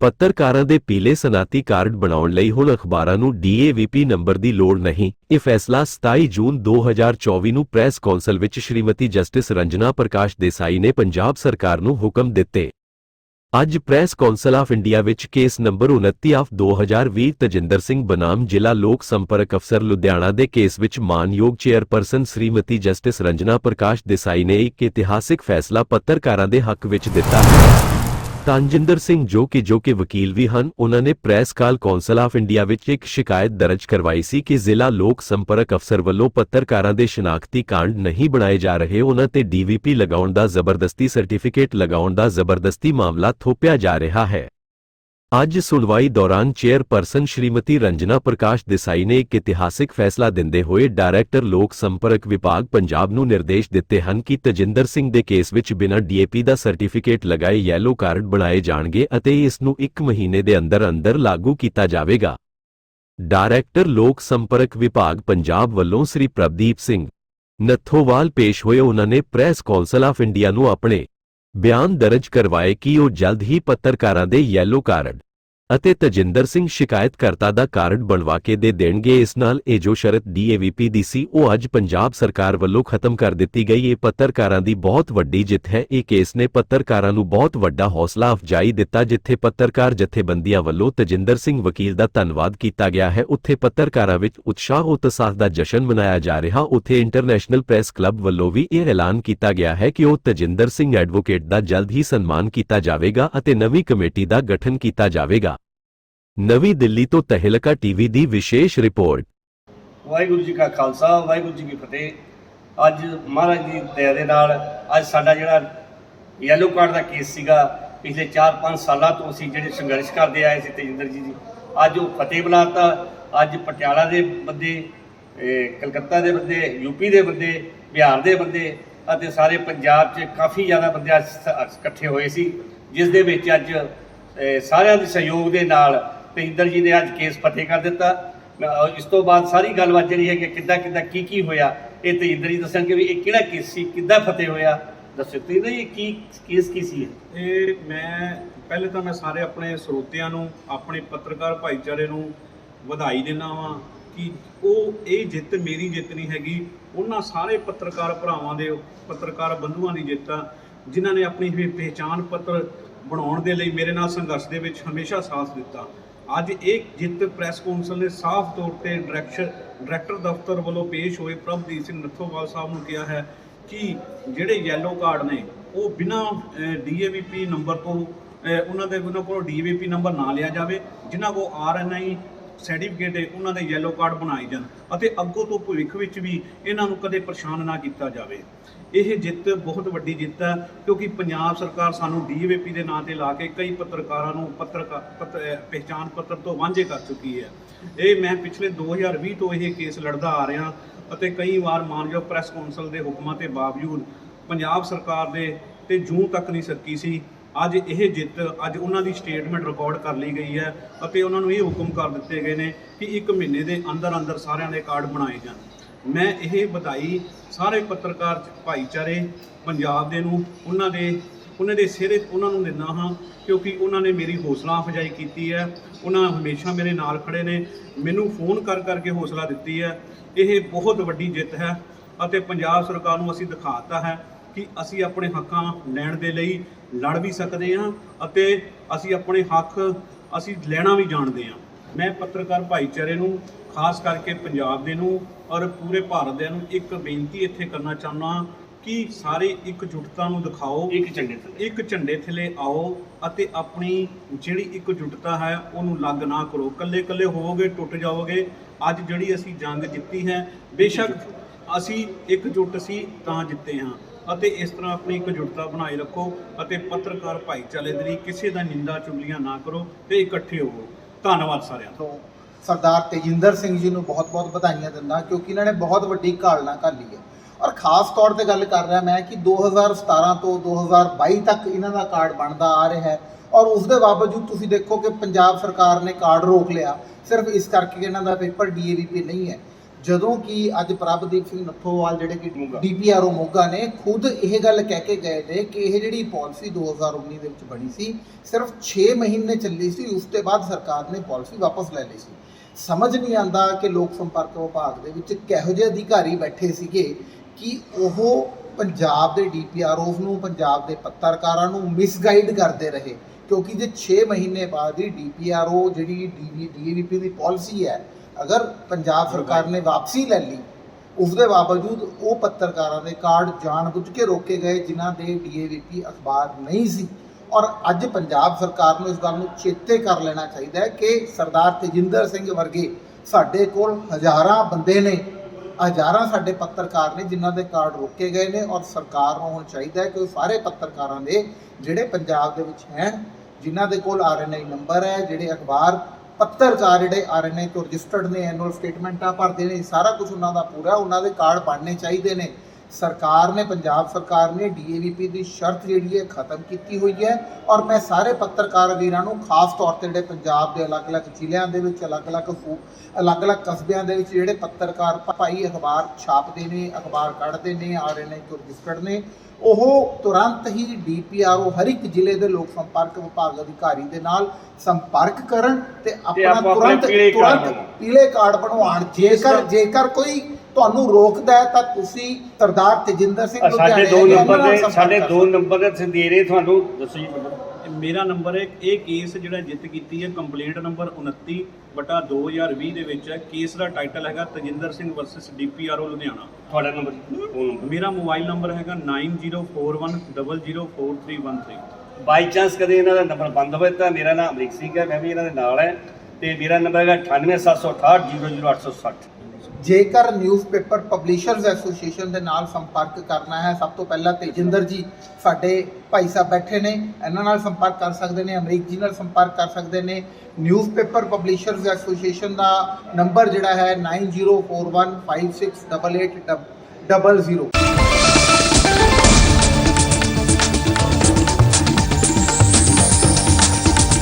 ਪੱਤਰਕਾਰਾਂ ਦੇ ਪੀਲੇ ਸਨਾਤੀ ਕਾਰਡ ਬਣਾਉਣ ਲਈ ਹੁਣ ਅਖਬਾਰਾਂ ਨੂੰ ਡੀਏਵੀਪੀ ਨੰਬਰ ਦੀ ਲੋੜ ਨਹੀਂ। ਇਹ ਫੈਸਲਾ 27 ਜੂਨ 2024 ਨੂੰ ਪ੍ਰੈਸ ਕੌਂਸਲ ਵਿੱਚ ਸ਼੍ਰੀਮਤੀ ਜਸਟਿਸ ਰੰਜਨਾ ਪ੍ਰਕਾਸ਼ ਦੇਸਾਈ ਨੇ ਪੰਜਾਬ ਸਰਕਾਰ ਨੂੰ ਹੁਕਮ ਦਿੱਤੇ। ਅੱਜ ਪ੍ਰੈਸ ਕੌਂਸਲ ਆਫ ਇੰਡੀਆ ਵਿੱਚ case number 29 of 2020 Tajinder Singh ਬਨਾਮ ਜ਼ਿਲ੍ਹਾ ਲੋਕ ਸੰਪਰਕ ਅਫਸਰ ਲੁਧਿਆਣਾ ਦੇ ਕੇਸ ਵਿੱਚ ਮਾਨਯੋਗ ਚੇਅਰਪਰਸਨ ਸ਼੍ਰੀਮਤੀ ਜਸਟਿਸ ਰੰਜਨਾ ਪ੍ਰਕਾਸ਼ ਦੇਸਾਈ ਨੇ ਇੱਕ ਇਤਿਹਾਸਿਕ ਫੈਸਲਾ ਪੱਤਰਕਾਰਾਂ ਦੇ ਹੱਕ ਵਿੱਚ ਦਿੱਤਾ। ਹੈ ਤਾਨਜਿੰਦਰ ਸਿੰਘ ਜੋ ਕਿ ਜੋ ਕਿ ਵਕੀਲ ਵੀ ਹਨ, ਉਹਨਾਂ ਨੇ press call council of India ਵਿੱਚ ਇੱਕ ਸ਼ਿਕਾਇਤ ਦਰਜ ਕਰਵਾਈ ਸੀ ਕਿ ਜ਼ਿਲ੍ਹਾ ਲੋਕ ਸੰਪਰਕ ਅਫਸਰ ਵੱਲੋਂ ਪੱਤਰਕਾਰਾਂ ਦੇ ਸ਼ਨਾਖਤੀ ਕਾਰਡ ਨਹੀਂ ਬਣਾਏ ਜਾ ਰਹੇ। ਉਹਨਾਂ ਤੇ ਡੀਵੀਪੀ ਲਗਾਉਣ ਦਾ ਜ਼ਬਰਦਸਤੀ ਸਰਟੀਫਿਕੇਟ ਲਗਾਉਣ ਦਾ ਜ਼ਬਰਦਸਤੀ ਮਾਮਲਾ ਥੋਪਿਆ ਜਾ ਰਿਹਾ ਹੈ। ਅੱਜ ਸੁਣਵਾਈ ਦੌਰਾਨ ਚੇਅਰਪਰਸਨ ਸ਼੍ਰੀਮਤੀ ਰੰਜਨਾ ਪ੍ਰਕਾਸ਼ ਦੇਸਾਈ ਨੇ ਇੱਕ ਇਤਿਹਾਸਿਕ ਫੈਸਲਾ ਦਿੰਦੇ ਹੋਏ ਡਾਇਰੈਕਟਰ ਲੋਕ ਸੰਪਰਕ ਵਿਭਾਗ ਪੰਜਾਬ ਨੂੰ ਨਿਰਦੇਸ਼ ਦਿੱਤੇ ਹਨ ਕਿ ਤਜਿੰਦਰ ਸਿੰਘ ਦੇ ਕੇਸ ਵਿੱਚ ਬਿਨਾਂ ਡੀਏਪੀ ਦਾ ਸਰਟੀਫਿਕੇਟ ਲਗਾਏ ਯੈਲੋ ਕਾਰਡ ਬਣਾਏ ਜਾਣਗੇ ਅਤੇ ਇਸ ਨੂੰ 1 ਮਹੀਨੇ ਦੇ ਅੰਦਰ ਅੰਦਰ ਲਾਗੂ ਕੀਤਾ ਜਾਵੇਗਾ। ਡਾਇਰੈਕਟਰ ਲੋਕ ਸੰਪਰਕ ਵਿਭਾਗ ਪੰਜਾਬ ਵੱਲੋਂ ਸ੍ਰੀ ਪ੍ਰਭਦੀਪ ਸਿੰਘ ਨੱਥੋਵਾਲ ਪੇਸ਼ ਹੋਏ ਉਹਨਾਂ ਨੇ ਪ੍ਰੈਸ ਕੌਂਸਲ ਆਫ ਇੰਡੀਆ ਨੂੰ ਆਪਣੇ ਬਿਆਨ ਦਰਜ ਕਰਵਾਏ ਕਿ ਉਹ ਜਲਦ ਹੀ ਪੱਤਰਕਾਰਾਂ ਦੇ ਯੈਲੋ ਕਾਰਡ ਅਤੇ ਤਜਿੰਦਰ ਸਿੰਘ ਸ਼ਿਕਾਇਤਕਰਤਾ ਦਾ ਕਾਰਡ ਬਣਵਾ ਕੇ ਦੇ ਦੇਣਗੇ। ਇਸ ਨਾਲ ਇਹ ਜੋ ਸ਼ਰਤ ਡੀਏਵੀਪੀ ਦੀ ਸੀ, ਉਹ ਅੱਜ ਪੰਜਾਬ ਸਰਕਾਰ ਵੱਲੋਂ ਖਤਮ ਕਰ ਦਿੱਤੀ ਗਈ। ਇਹ ਪੱਤਰਕਾਰਾਂ ਦੀ ਬਹੁਤ ਵੱਡੀ ਜਿੱਤ ਹੈ। ਇਹ ਕੇਸ ਨੇ ਪੱਤਰਕਾਰਾਂ ਨੂੰ ਬਹੁਤ ਵੱਡਾ ਹੌਸਲਾ ਅਫਜਾਈ ਦਿੱਤਾ, ਜਿੱਥੇ ਪੱਤਰਕਾਰ ਜਥੇਬੰਦੀਆਂ ਵੱਲੋਂ ਤਜਿੰਦਰ ਸਿੰਘ ਵਕੀਲ ਦਾ ਧੰਨਵਾਦ ਕੀਤਾ ਗਿਆ ਹੈ। ਉੱਥੇ ਪੱਤਰਕਾਰਾਂ ਵਿੱਚ ਉਤਸ਼ਾਹ ਉਤਸ਼ਾਹ ਦਾ ਜਸ਼ਨ ਮਨਾਇਆ ਜਾ ਰਿਹਾ। ਉੱਥੇ ਇੰਟਰਨੈਸ਼ਨਲ ਪ੍ਰੈਸ ਕਲੱਬ ਵੱਲੋਂ ਵੀ ਇਹ ਐਲਾਨ ਕੀਤਾ ਗਿਆ ਹੈ ਕਿ ਉਹ ਤਜਿੰਦਰ ਸਿੰਘ ਐਡਵੋਕੇਟ ਦਾ ਜਲਦ ਹੀ ਸਨਮਾਨ ਕੀਤਾ ਜਾਵੇਗਾ ਅਤੇ ਨਵੀਂ ਕਮੇਟੀ ਦਾ ਗਠਨ ਕੀਤਾ ਜਾਵੇਗਾ। ਨਵੀਂ ਦਿੱਲੀ ਤੋਂ ਤਹਿਲਕਾ ਟੀਵੀ ਦੀ ਵਿਸ਼ੇਸ਼ ਰਿਪੋਰਟ। ਵਾਹਿਗੁਰੂ ਜੀ ਕਾ ਖਾਲਸਾ, ਵਾਹਿਗੁਰੂ ਜੀ ਕੀ ਫਤਿਹ। ਅੱਜ ਮਹਾਰਾਜ ਦੀ ਦਇਆ ਦੇ ਨਾਲ ਅੱਜ ਸਾਡਾ ਜਿਹੜਾ ਯੈਲੋ ਕਾਰਡ ਦਾ ਕੇਸ ਸੀਗਾ, ਪਿਛਲੇ 4-5 ਸਾਲਾਂ ਤੋਂ ਅਸੀਂ ਜਿਹੜੇ ਸੰਘਰਸ਼ ਕਰਦੇ ਆਏ ਸੀ ਤੇਜਿੰਦਰ ਜੀ ਦੀ, ਅੱਜ ਉਹ ਫਤਿਹ ਬੁਲਾਤਾ। ਅੱਜ ਪਟਿਆਲਾ ਦੇ ਬੰਦੇ ਕਲਕੱਤਾ ਦੇ ਬੰਦੇ ਯੂਪੀ ਦੇ ਬੰਦੇ, ਬਿਹਾਰ ਦੇ ਬੰਦੇ ਅਤੇ ਸਾਰੇ ਪੰਜਾਬ 'ਚ ਕਾਫੀ ਜ਼ਿਆਦਾ ਬੰਦੇ ਇਕੱਠੇ ਹੋਏ ਸੀ, ਜਿਸ ਦੇ ਵਿੱਚ ਅੱਜ ਸਾਰਿਆਂ ਦੇ ਸਹਿਯੋਗ ਦੇ ਨਾਲ ਤੇਜਿੰਦਰ ਜੀ ਨੇ ਅੱਜ ਕੇਸ ਫਤਿਹ ਕਰ ਦਿੱਤਾ। ਇਸ ਤੋਂ ਬਾਅਦ ਸਾਰੀ ਗੱਲਬਾਤ ਜਿਹੜੀ ਹੈ ਕਿ ਕਿੱਦਾਂ ਕਿੱਦਾਂ ਕੀ ਕੀ ਹੋਇਆ, ਇਹ ਤੇਜਿੰਦਰ ਜੀ ਦੱਸਣਗੇ ਵੀ ਇਹ ਕਿਹੜਾ ਕੇਸ ਸੀ, ਕਿੱਦਾਂ ਫਤਿਹ ਹੋਇਆ। ਦੱਸੋ ਤੇਜਿੰਦਰ ਜੀ ਇਹ ਕੀ ਕੇਸ ਕੀ ਸੀ ਇਹ? ਮੈਂ, ਪਹਿਲੇ ਤਾਂ ਮੈਂ ਸਾਰੇ ਆਪਣੇ ਸਰੋਤਿਆਂ ਨੂੰ, ਆਪਣੇ ਪੱਤਰਕਾਰ ਭਾਈਚਾਰੇ ਨੂੰ ਵਧਾਈ ਦਿੰਦਾ ਵਾਂ ਕਿ ਉਹ, ਇਹ ਜਿੱਤ ਮੇਰੀ ਜਿੱਤ ਨਹੀਂ ਹੈਗੀ। ਉਹਨਾਂ ਸਾਰੇ ਪੱਤਰਕਾਰ ਭਰਾਵਾਂ ਦੇ, ਪੱਤਰਕਾਰ ਬੰਧੂਆਂ ਦੀ ਜਿੱਤ ਆ, ਜਿਨ੍ਹਾਂ ਨੇ ਆਪਣੀ ਪਹਿਚਾਣ ਪੱਤਰ ਬਣਾਉਣ ਦੇ ਲਈ ਮੇਰੇ ਨਾਲ ਸੰਘਰਸ਼ ਦੇ ਵਿੱਚ ਹਮੇਸ਼ਾ ਸਾਥ ਦਿੱਤਾ। ਅੱਜ ਇਹ ਜਿੱਤ ਪ੍ਰੈਸ ਕੌਂਸਲ ਨੇ ਸਾਫ਼ ਤੌਰ ਤੇ ਡਾਇਰੈਕਸ਼ਨ ਡਾਇਰੈਕਟਰ ਦਫ਼ਤਰ ਵੱਲੋਂ ਪੇਸ਼ ਹੋਏ ਪ੍ਰਭਦੀਪ ਸਿੰਘ ਨੱਥੋਵਾਲ ਸਾਹਿਬ ਨੂੰ ਕਿਹਾ ਹੈ ਕਿ ਜਿਹੜੇ ਯੈਲੋ ਕਾਰਡ ਨੇ, ਉਹ ਬਿਨਾਂ ਡੀਏਵੀਪੀ ਨੰਬਰ ਤੋਂ ਉਹਨਾਂ ਦੇ, ਉਹਨਾਂ ਕੋਲ ਡੀਏਵੀਪੀ ਨੰਬਰ ਨਾ ਲਿਆ ਜਾਵੇ, ਜਿਨ੍ਹਾਂ ਕੋਲ ਆਰਐਨਆਈ ਸਰਟੀਫਿਕੇਟ ਹੈ ਉਹਨਾਂ ਦੇ ਯੈਲੋ ਕਾਰਡ ਬਣਾਏ ਜਾਣ ਅਤੇ ਅੱਗੋਂ ਤੋਂ ਭਵਿੱਖ ਵਿੱਚ ਵੀ ਇਹਨਾਂ ਨੂੰ ਕਦੇ ਪਰੇਸ਼ਾਨ ਨਾ ਕੀਤਾ ਜਾਵੇ। ਇਹ ਜਿੱਤ ਬਹੁਤ ਵੱਡੀ ਜਿੱਤ ਹੈ, ਕਿਉਂਕਿ ਪੰਜਾਬ ਸਰਕਾਰ ਸਾਨੂੰ ਡੀਏਵੀਪੀ ਦੇ ਨਾਂ ਤੇ ਲਾ ਕੇ ਕਈ ਪੱਤਰਕਾਰਾਂ ਨੂੰ ਪੱਤਰਕਾਰ ਪੱਤ- ਪਹਿਚਾਣ ਪੱਤਰ ਤੋਂ ਵਾਂਝੇ ਕਰ ਚੁੱਕੀ ਹੈ। ਇਹ ਮੈਂ ਪਿਛਲੇ 2020 ਤੋਂ ਇਹ ਕੇਸ ਲੜਦਾ ਆ ਰਿਹਾ ਅਤੇ ਕਈ ਵਾਰ ਮਾਨਯੋਗ ਪ੍ਰੈਸ ਕੌਂਸਲ ਦੇ ਹੁਕਮਾਂ ਦੇ ਬਾਵਜੂਦ ਪੰਜਾਬ ਸਰਕਾਰ ਦੇ ਤੇ ਜੂਨ ਤੱਕ ਨਹੀਂ ਸਰਕੀ ਸੀ ਅੱਜ ਇਹ ਜਿੱਤ, ਅੱਜ ਉਹਨਾਂ ਦੀ ਸਟੇਟਮੈਂਟ ਰਿਕਾਰਡ ਕਰ ਲਈ ਗਈ ਹੈ ਅਤੇ ਉਹਨਾਂ ਨੂੰ ਇਹ ਹੁਕਮ ਕਰ ਦਿੱਤੇ ਗਏ ਨੇ ਕਿ ਇੱਕ ਮਹੀਨੇ ਦੇ ਅੰਦਰ ਅੰਦਰ ਸਾਰਿਆਂ ਦੇ ਕਾਰਡ ਬਣਾਏ ਜਾਣ। ਮੈਂ ਇਹ ਵਧਾਈ ਸਾਰੇ ਪੱਤਰਕਾਰ ਭਾਈਚਾਰੇ, ਪੰਜਾਬ ਦੇ ਨੂੰ, ਉਹਨਾਂ ਦੇ ਉਹਨਾਂ ਦੇ ਸਿਰੇ ਉਹਨਾਂ ਨੂੰ ਦਿੰਦਾ ਹਾਂ ਕਿਉਂਕਿ ਉਹਨਾਂ ਨੇ ਮੇਰੀ ਹੌਸਲਾ ਅਫਜਾਈ ਕੀਤੀ ਹੈ। ਉਹਨਾਂ ਹਮੇਸ਼ਾ ਮੇਰੇ ਨਾਲ ਖੜੇ ਨੇ। ਮੈਨੂੰ ਫੋਨ ਕਰ ਕਰਕੇ ਹੌਸਲਾ ਦਿੱਤੀ ਹੈ। ਇਹ ਬਹੁਤ ਵੱਡੀ ਜਿੱਤ ਹੈ ਅਤੇ ਪੰਜਾਬ ਸਰਕਾਰ ਨੂੰ ਅਸੀਂ ਦਿਖਾਤਾ ਹੈ ਕਿ ਅਸੀਂ ਆਪਣੇ ਹੱਕਾਂ ਲੈਣ ਦੇ ਲਈ ਲੜ ਵੀ ਸਕਦੇ ਹਾਂ ਅਤੇ ਅਸੀਂ ਆਪਣੇ ਹੱਕ ਅਸੀਂ ਲੈਣਾ ਵੀ ਜਾਣਦੇ ਹਾਂ। ਮੈਂ ਪੱਤਰਕਾਰ ਭਾਈਚਾਰੇ ਨੂੰ ਖਾਸ ਕਰਕੇ ਪੰਜਾਬ ਦੇ ਨੂੰ ਔਰ ਪੂਰੇ ਭਾਰਤ ਦੇ ਨੂੰ ਇੱਕ ਬੇਨਤੀ ਇੱਥੇ ਕਰਨਾ ਚਾਹੁੰਦਾ ਕਿ ਸਾਰੇ ਇਕਜੁੱਟਤਾ ਨੂੰ ਦਿਖਾਓ ਇੱਕ ਚੰਗੇ ਥੱਲੇ। ਇੱਕ ਝੰਡੇ ਥੱਲੇ ਆਓ ਅਤੇ ਆਪਣੀ ਜਿਹੜੀ ਇਕਜੁੱਟਤਾ ਹੈ ਉਹਨੂੰ ਲੱਗ ਨਾ ਕਰੋ। ਕੱਲੇ ਕੱਲੇ ਹੋਵੋਗੇ ਟੁੱਟ ਜਾਓਗੇ ਅੱਜ ਜਿਹੜੀ ਅਸੀਂ ਜੰਗ ਜਿੱਤੀ ਹੈ ਬੇਸ਼ੱਕ ਅਸੀਂ ਇਕਜੁੱਟ ਸੀ ਤਾਂ ਜਿੱਤੇ ਹਾਂ। ਅਤੇ ਇਸ ਤਰ੍ਹਾਂ ਆਪਣੀ ਇਕਜੁੱਟਤਾ ਬਣਾਈ ਰੱਖੋ ਅਤੇ ਪੱਤਰਕਾਰ ਭਾਈਚਾਰੇ ਦੇ ਲਈ ਕਿਸੇ ਦਾ ਨਿੰਦਾ ਚੁਗਲੀਆਂ ਨਾ ਕਰੋ ਤੇ ਇਕੱਠੇ ਹੋਵੋ। ਧੰਨਵਾਦ ਸਾਰਿਆਂ ਦਾ। ਤੋਂ ਸਰਦਾਰ ਤੇਜਿੰਦਰ ਸਿੰਘ ਜੀ ਨੂੰ ਬਹੁਤ-ਬਹੁਤ ਵਧਾਈਆਂ ਦਿੰਦਾ ਕਿਉਂਕਿ ਇਹਨਾਂ ਨੇ ਬਹੁਤ ਵੱਡੀ ਘਾਲਣਾ ਘਾਲੀ ਹੈ। ਔਰ ਖਾਸ ਤੌਰ ਤੇ ਗੱਲ ਕਰ ਰਿਹਾ ਮੈਂ ਕਿ 2017 ਤੋਂ 2022 ਤੱਕ ਇਹਨਾਂ ਦਾ ਕਾਰਡ ਬਣਦਾ ਆ ਰਿਹਾ ਹੈ। ਔਰ ਉਸ ਦੇ ਬਾਵਜੂਦ ਤੁਸੀਂ ਦੇਖੋ ਕਿ ਪੰਜਾਬ ਸਰਕਾਰ ਨੇ ਕਾਰਡ ਰੋਕ ਲਿਆ। ਸਿਰਫ ਇਸ ਕਰਕੇ ਕਿ ਇਹਨਾਂ ਦਾ ਪੇਪਰ ਡੀਏਵੀਪੀ ਨਹੀਂ ਹੈ। ਜਦੋਂ ਕਿ ਅੱਜ ਪ੍ਰਭਦੀਪ ਸਿੰਘ ਨੱਥੋਵਾਲ ਜਿਹੜੇ ਕਿ। ਡੀਪੀਆਰਓ ਮੋਗਾ ਨੇ ਖੁਦ ਇਹ ਗੱਲ ਕਹਿ ਕੇ ਗਏ ਨੇ ਕਿ ਇਹ ਜਿਹੜੀ ਪਾਲਿਸੀ 2019 ਦੇ ਵਿੱਚ ਬਣੀ ਸੀ ਸਿਰਫ 6 ਮਹੀਨੇ ਚੱਲੀ ਸੀ ਉਸ ਤੋਂ ਬਾਅਦ ਸਰਕਾਰ ਨੇ ਪਾਲਿਸੀ ਵਾਪਸ ਲੈ ਲਈ ਸੀ ਸਮਝ ਨਹੀਂ ਆਂਦਾ ਕਿ ਲੋਕ ਸੰਪਰਕ ਵਿਭਾਗ ਦੇ ਵਿੱਚ ਕਿਹੋ ਜਿਹੇ ਅਧਿਕਾਰੀ ਬੈਠੇ ਸੀਗੇ ਕਿ ਉਹ ਪੰਜਾਬ ਦੇ ਡੀਪੀਆਰਓਜ਼ ਨੂੰ ਪੰਜਾਬ ਦੇ ਪੱਤਰਕਾਰਾਂ ਨੂੰ ਮਿਸਗਾਈਡ ਕਰਦੇ ਰਹੇ ਕਿਉਂਕਿ ਜੇ 6 ਮਹੀਨੇ ਬਾਅਦ ਹੀ ਡੀਪੀਆਰਓ ਜਿਹੜੀ ਡੀਏਵੀਪੀ ਦੀ ਪਾਲਿਸੀ ਹੈ ਅਗਰ ਪੰਜਾਬ ਸਰਕਾਰ ਨੇ ਵਾਪਸੀ ਲੈ ਲਈ ਉਸ ਦੇ ਬਾਵਜੂਦ ਉਹ ਪੱਤਰਕਾਰਾਂ ਦੇ ਕਾਰਡ ਜਾਣਬੁੱਝ ਕੇ ਰੋਕੇ ਗਏ, ਜਿਨ੍ਹਾਂ ਦੇ ਡੀਏਵੀਪੀ ਅਖਬਾਰ ਨਹੀਂ ਸੀ। ਔਰ ਅੱਜ ਪੰਜਾਬ ਸਰਕਾਰ ਨੂੰ ਇਸ ਗੱਲ ਨੂੰ ਚੇਤੇ ਕਰ ਲੈਣਾ ਚਾਹੀਦਾ ਹੈ ਕਿ ਸਰਦਾਰ ਤੇਜਿੰਦਰ ਸਿੰਘ ਵਰਗੇ ਸਾਡੇ ਕੋਲ ਹਜ਼ਾਰਾਂ ਬੰਦੇ ਨੇ, ਹਜ਼ਾਰਾਂ ਸਾਡੇ ਪੱਤਰਕਾਰ ਨੇ ਜਿਨ੍ਹਾਂ ਦੇ ਕਾਰਡ ਰੋਕੇ ਗਏ ਨੇ ਔਰ ਸਰਕਾਰ ਨੂੰ ਹੁਣ ਚਾਹੀਦਾ ਹੈ ਕਿ ਉਹ ਸਾਰੇ ਪੱਤਰਕਾਰਾਂ ਦੇ ਜਿਹੜੇ ਪੰਜਾਬ ਦੇ ਵਿੱਚ ਹਨ ਜਿਨ੍ਹਾਂ ਦੇ ਕੋਲ ਆਰਐਨਆਈ ਨੰਬਰ ਹੈ, ਜਿਹੜੇ ਅਖਬਾਰ ਪੱਤਰਕਾਰ ਜਿਹੜੇ ਆਰਐਨਆਈ ਤੋਂ ਰਜਿਸਟਰਡ ਨੇ ਐਨੂਅਲ ਸਟੇਟਮੈਂਟਾਂ ਭਰਦੇ ਨੇ, ਸਾਰਾ ਕੁਝ ਉਹਨਾਂ ਦਾ ਪੂਰਾ ਉਹਨਾਂ ਦੇ ਕਾਰਡ ਬਣਨੇ ਚਾਹੀਦੇ ਨੇ। ਸਰਕਾਰ ਨੇ, ਪੰਜਾਬ ਸਰਕਾਰ ਨੇ ਡੀਏਵੀਪੀ ਦੀ ਸ਼ਰਤ ਜਿਹੜੀ ਹੈ, ਖਤਮ ਕੀਤੀ ਹੋਈ ਹੈ ਔਰ ਮੈਂ ਸਾਰੇ ਪੱਤਰਕਾਰ ਵੀਰਾਂ ਨੂੰ ਖਾਸ ਤੌਰ ਤੇ ਜਿਹੜੇ ਪੰਜਾਬ ਦੇ ਅਲੱਗ-ਅਲੱਗ ਜ਼ਿਲ੍ਹਿਆਂ ਦੇ ਵਿੱਚ, ਅਲੱਗ-ਅਲੱਗ ਸੂ- ਅਲੱਗ-ਅਲੱਗ ਕਸਬਿਆਂ ਦੇ ਵਿੱਚ ਜਿਹੜੇ ਪੱਤਰਕਾਰ ਭਾਈ ਅਖਬਾਰ ਛਾਪਦੇ ਨੇ, ਅਖਬਾਰ ਕੱਢਦੇ ਨੇ ਆਰਐਨਆਈ ਤੋਂ ਰਜਿਸਟਰਡ ਨੇ ਉਹ ਤੁਰੰਤ ਹੀ ਡੀਪੀਆਰਓ ਹਰ ਇੱਕ ਜ਼ਿਲ੍ਹੇ ਦੇ ਲੋਕ ਸੰਪਰਕ ਵਿਭਾਗ ਅਧਿਕਾਰੀ ਦੇ ਨਾਲ ਸੰਪਰਕ ਕਰਨ ਤੇ ਆਪਣਾ ਆਪੋ ਆਪਣੇ ਤੁਰੰਤ ਪੀਲੇ ਕਾਰਡ ਤੁਰੰਤ। ਪੀਲੇ ਕਾਰਡ ਬਣਵਾਉਣ ਜੇਕਰ ਜੇਕਰ ਕੋਈ ਤੁਹਾਨੂੰ ਰੋਕਦਾ ਹੈ ਤਾਂ ਤੁਸੀਂ ਸਰਦਾਰ ਤੇਜਿੰਦਰ ਸਿੰਘ ਸਾਡੇ ਲੁਧਿਆਣੇ ਦੋ ਦੇ ਨੰਬਰ ਨਾਲ ਦੇ ਸਾਡੇ ਕਰ ਦੋ ਨੰਬਰ ਦੇ ਰਹੇ ਤੁਹਾਨੂੰ ਦੱਸੋ ਜੀ ਮੇਰਾ ਨੰਬਰ ਹੈ ਇਹ ਕੇਸ ਜਿਹੜਾ ਜਿੱਤ ਕੀਤੀ ਹੈ ਕੰਪਲੇਂਟ ਨੰਬਰ 29 ਬਟਾ 2020 ਦੇ ਵਿੱਚ ਹੈ। ਕੇਸ ਦਾ ਟਾਈਟਲ ਹੈਗਾ ਤਜਿੰਦਰ ਸਿੰਘ ਵਰਸਸ ਡੀਪੀਆਰਓ ਲੁਧਿਆਣਾ। ਤੁਹਾਡਾ ਨੰਬਰ ਜੀ ਫੋਨ ਨੰਬਰ। ਮੇਰਾ ਮੋਬਾਈਲ ਨੰਬਰ ਹੈਗਾ 9041004313 ਬਾਈ ਚਾਂਸ ਕਦੇ ਇਹਨਾਂ ਦਾ ਨੰਬਰ ਬੰਦ ਹੋਵੇ ਤਾਂ ਮੇਰਾ ਨਾਮ ਅਮਰੀਕ ਸਿੰਘ ਹੈ ਮੈਂ ਵੀ ਇਹਨਾਂ ਦੇ ਨਾਲ ਹੈ ਤੇ ਮੇਰਾ ਨੰਬਰ ਹੈਗਾ 9876800860 ਜੇਕਰ ਨਿਊਜ਼ਪੇਪਰ ਪਬਲਿਸ਼ਰਸ ਐਸੋਸੀਏਸ਼ਨ ਦੇ ਨਾਲ ਸੰਪਰਕ ਕਰਨਾ ਹੈ, ਸਭ ਤੋਂ ਪਹਿਲਾਂ ਤੇਜਿੰਦਰ ਜੀ ਸਾਡੇ ਭਾਈ ਸਾਹਿਬ ਬੈਠੇ ਨੇ, ਇਹਨਾਂ ਨਾਲ ਸੰਪਰਕ ਕਰ ਸਕਦੇ ਨੇ, ਅਮਰੀਕ ਜੀ ਨਾਲ ਸੰਪਰਕ ਕਰ ਸਕਦੇ ਨੇ। ਨਿਊਜ਼ਪੇਪਰ ਪਬਲਿਸ਼ਰਸ ਐਸੋਸੀਏਸ਼ਨ ਦਾ ਨੰਬਰ ਜਿਹੜਾ ਹੈ 9041568800